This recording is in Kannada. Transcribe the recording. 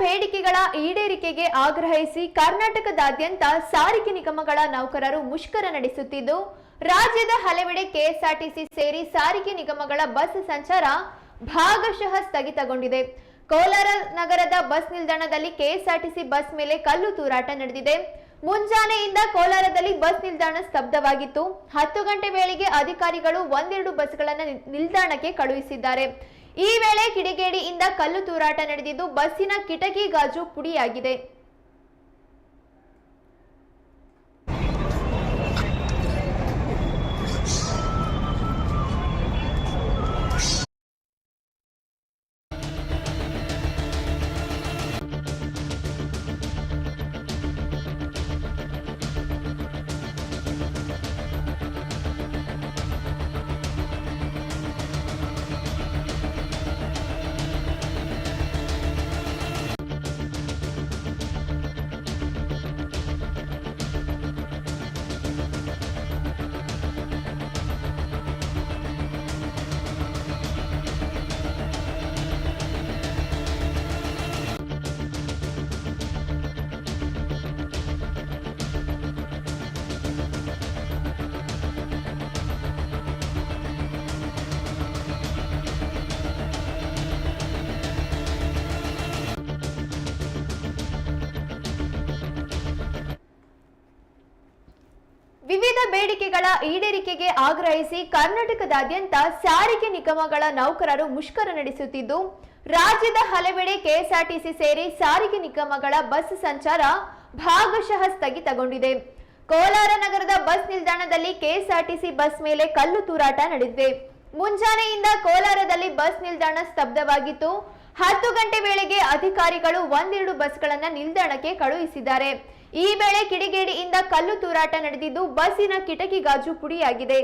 ಬೇಡಿಕೆಗಳ ಈಡೇರಿಕೆಗೆ ಆಗ್ರಹಿಸಿ ಕರ್ನಾಟಕದಾದ್ಯಂತ ಸಾರಿಗೆ ನಿಗಮಗಳ ನೌಕರರು ಮುಷ್ಕರ ನಡೆಸುತ್ತಿದ್ದು, ರಾಜ್ಯದ ಹಲವೆಡೆ ಕೆಎಸ್ಆರ್ಟಿಸಿ ಸೇರಿ ಸಾರಿಗೆ ನಿಗಮಗಳ ಬಸ್ ಸಂಚಾರ ಭಾಗಶಃ ಸ್ಥಗಿತಗೊಂಡಿದೆ. ಕೋಲಾರ ನಗರದ ಬಸ್ ನಿಲ್ದಾಣದಲ್ಲಿ ಕೆಎಸ್ಆರ್ಟಿಸಿ ಬಸ್ ಮೇಲೆ ಕಲ್ಲು ತೂರಾಟ ನಡೆದಿದೆ. ಮುಂಜಾನೆಯಿಂದ ಕೋಲಾರದಲ್ಲಿ ಬಸ್ ನಿಲ್ದಾಣ ಸ್ತಬ್ಧವಾಗಿತ್ತು. ಹತ್ತು ಗಂಟೆ ವೇಳೆಗೆ ಅಧಿಕಾರಿಗಳು ಒಂದೆರಡು ಬಸ್ಗಳನ್ನು ನಿಲ್- ನಿಲ್ದಾಣಕ್ಕೆ ಕಳುಹಿಸಿದ್ದಾರೆ. ಈ ವೇಳೆ ಕಿಡಿಗೇಡಿಯಿಂದ ಕಲ್ಲು ತೂರಾಟ ನಡೆದಿದ್ದು ಬಸ್ಸಿನ ಕಿಟಕಿ ಗಾಜು ಪುಡಿಯಾಗಿದೆ. ಬೇಡಿಕೆಗಳ ಈಡೇರಿಕೆಗೆ ಆಗ್ರಹಿಸಿ ಕರ್ನಾಟಕದಾದ್ಯಂತ ಸಾರಿಗೆ ನಿಗಮಗಳ ನೌಕರರು ಮುಷ್ಕರ ನಡೆಸುತ್ತಿದ್ದು, ರಾಜ್ಯದ ಹಲವೆಡೆ ಕೆಎಸ್ಆರ್ಟಿಸಿ ಸೇರಿ ಸಾರಿಗೆ ನಿಗಮಗಳ ಬಸ್ ಸಂಚಾರ ಭಾಗಶಃ ಸ್ಥಗಿತಗೊಂಡಿದೆ. ಕೋಲಾರ ನಗರದ ಬಸ್ ನಿಲ್ದಾಣದಲ್ಲಿ ಕೆಎಸ್ಆರ್ಟಿಸಿ ಬಸ್ ಮೇಲೆ ಕಲ್ಲು ತೂರಾಟ ನಡೆದಿದೆ. ಮುಂಜಾನೆಯಿಂದ ಕೋಲಾರದಲ್ಲಿ ಬಸ್ ನಿಲ್ದಾಣ ಸ್ತಬ್ಧವಾಗಿತ್ತು. ಹತ್ತು ಗಂಟೆ ವೇಳೆಗೆ ಅಧಿಕಾರಿಗಳು ಒಂದೆರಡು ಬಸ್ಗಳನ್ನು ನಿಲ್ದಾಣಕ್ಕೆ ಕಳುಹಿಸಿದ್ದಾರೆ. ಈ ವೇಳೆ ಕಿಡಿಗೇಡಿಯಿಂದ ಕಲ್ಲು ತೂರಾಟ ನಡೆದಿದ್ದು ಬಸ್ಸಿನ ಕಿಟಕಿ ಗಾಜು ಪುಡಿಯಾಗಿದೆ.